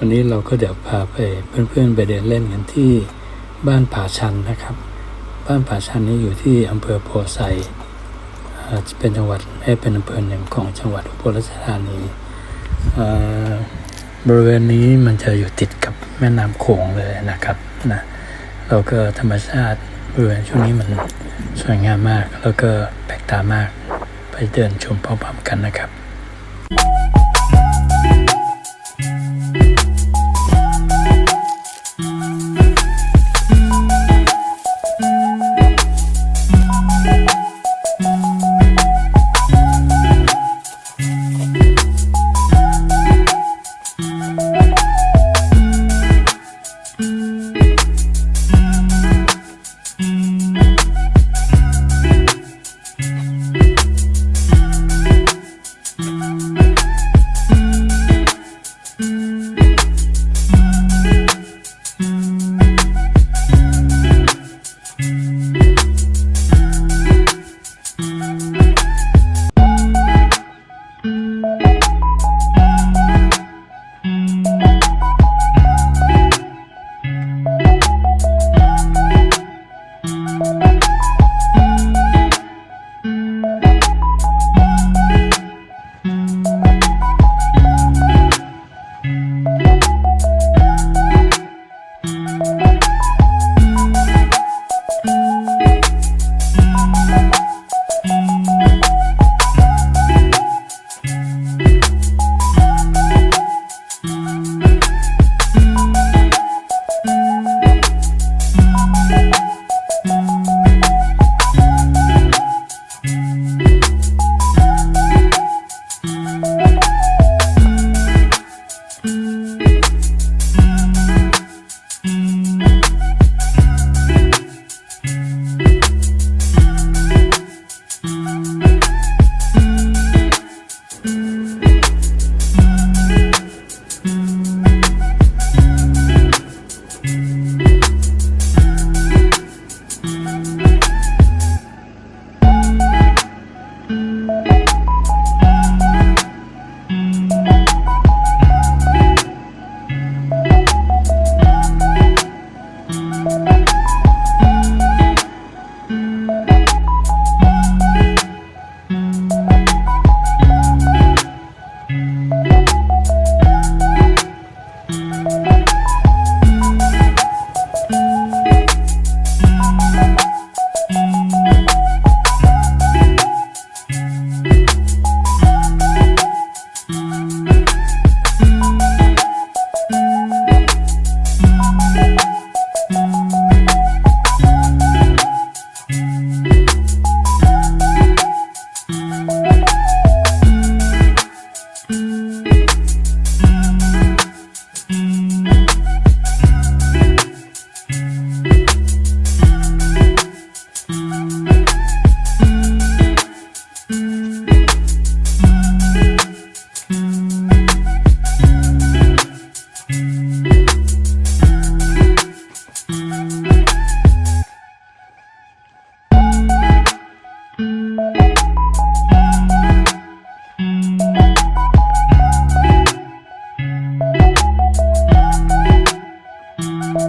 วันนี้เราก็เดี๋ยวพาไปเพื่อนๆไปเดินเล่นกันที่บ้านผาชันนะครับ บ้านผาชันนี้อยู่ที่อำเภอโพไซเป็นจังหวัดให้เป็นอำเภอหนึ่งของจังหวัดอุบลราชธานีอ่าบริเวณนี้มันจะอยู่ติดกับแม่น้ำโขงเลยนะครับนะแล้วก็ธรรมชาติบริเวณช่วงนี้มันสวยงามมาก แล้วก็แปลกตามากไปเดินชมพร้อมๆกันนะครับ Thank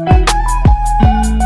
Thank you.